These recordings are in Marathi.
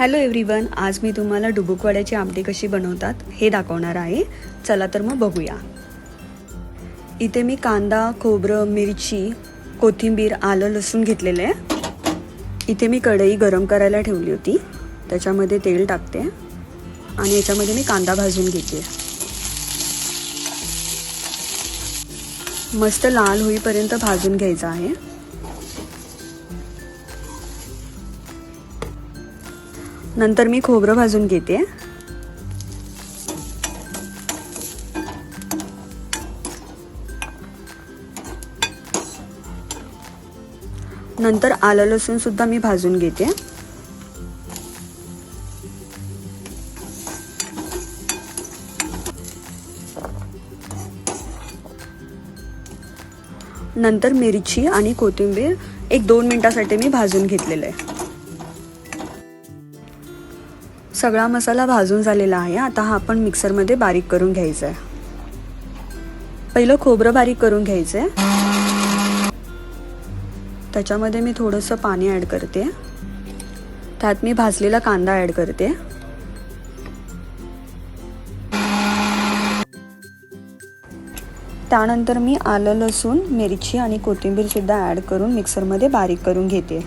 हॅलो एव्हरीवन आज मी तुम्हाला डुबुकवाड्याची आमटी कशी बनवतात हे दाखवणार आहे. चला तर मग बघूया. इथे मी कांदा खोबरं मिरची कोथिंबीर आलं लसूण घेतलेलं आहे. इथे मी कढई गरम करायला ठेवली होती. त्याच्यामध्ये तेल टाकते. आणि याच्यामध्ये मी कांदा भाजून घेते. मस्त लाल होईपर्यंत भाजून घ्यायचा आहे. नंतर मी खोबरं भाजून घेते. नंतर आलं लसूण सुद्धा मी भाजून घेते. नंतर मिरची आणि कोथिंबीर एक दोन मिनिटासाठी मी भाजून घेतलेलं आहे. सगळा मसाला भाजून झालेला आहे. आता हा आपण मिक्सरमध्ये बारीक करून घ्यायचा आहे पहिलं खोबरं बारीक करून घ्यायचं आहे त्याच्यामध्ये मी थोडंसं पाणी ॲड करते. त्यात मी भाजलेला कांदा ॲड करते. त्यानंतर मी आलं लसूण मिरची आणि कोथिंबीरसुद्धा ॲड करून मिक्सरमध्ये बारीक करून घेते.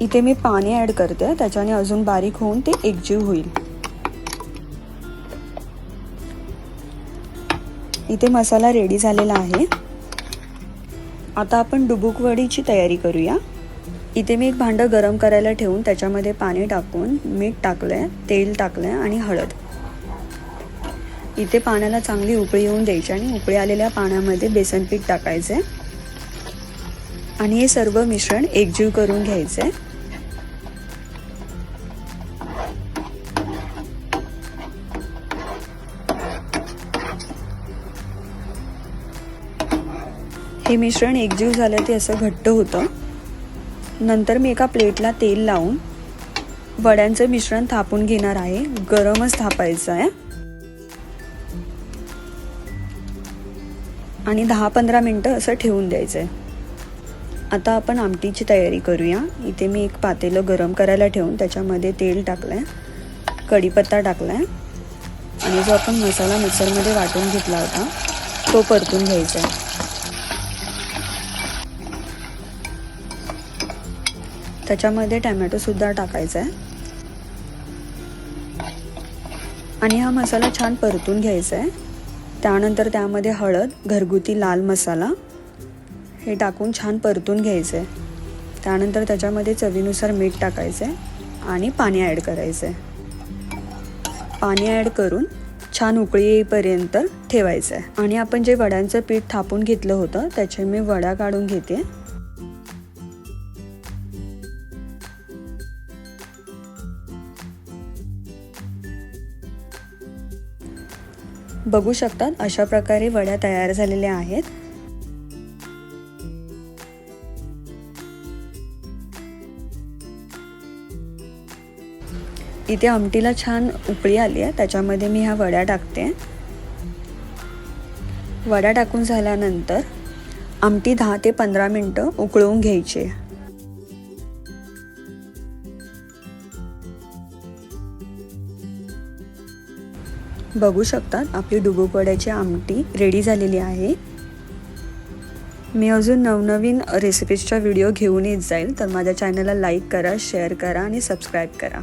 इथे मी पाणी ॲड करते त्याच्याने अजून बारीक होऊन ते एकजीव होईल. इथे मसाला रेडी झालेला आहे. आता आपण डुबुक वडीची तयारी करूया. इथे मी एक भांडं गरम करायला ठेवून त्याच्यामध्ये पाणी टाकून मीठ टाकलंय तेल टाकलंय आणि हळद. इथे पाण्याला चांगली उकळी येऊन द्यायची आणि उकळी आलेल्या पाण्यामध्ये बेसन पीठ टाकायचे आणि हे सर्व मिश्रण एकजीव करून घ्यायचं. आहे हे मिश्रण एकजीव झालं ते असं घट्ट होतं. नंतर मी एका प्लेटला तेल लावून वड्यांचं मिश्रण थापून घेणार आहे. गरमच थापायचं आहे. आणि दहा पंधरा मिनटं असं ठेवून द्यायचं आहे आता आपण आमटीची तयारी करूया. इथे मी एक पातेलं गरम करायला ठेवून त्याच्यामध्ये तेल टाकलं आहे कढीपत्ता टाकला आहे आणि जो आपण मसाला मिक्सरमध्ये वाटून घेतला होता तो परतून घ्यायचा आहे त्याच्यामध्ये टॅमॅटोसुद्धा टाकायचा आहे आणि हा मसाला छान परतून घ्यायचा आहे त्यानंतर त्यामध्ये हळद घरगुती लाल मसाला हे टाकून छान परतून घ्यायचं. आहे त्यानंतर त्याच्यामध्ये चवीनुसार मीठ टाकायचं आहे आणि पाणी ॲड करायचं. आहे पाणी ॲड करून छान उकळी येईपर्यंत ठेवायचं. आहे आणि आपण जे वड्यांचं पीठ थापून घेतलं होतं त्याचे मी वड्या काढून घेते. बघू शकतात अशा प्रकारे वड्या तयार झालेल्या आहेत. इथे आमटीला छान उकळी आली आहे त्याच्यामध्ये मी ह्या वड्या टाकते. वड्या टाकून झाल्यानंतर आमटी दहा ते पंधरा मिनटं उकळवून घ्यायची बघू शकतात आपली डुबुक आमटी रेडी झालेली आहे. मी अजून नवनवीन रेसिपीजचा व्हिडिओ घेऊन येत जाईल तर माझ्या चॅनलला लाईक करा शेअर करा आणि सबस्क्राईब करा.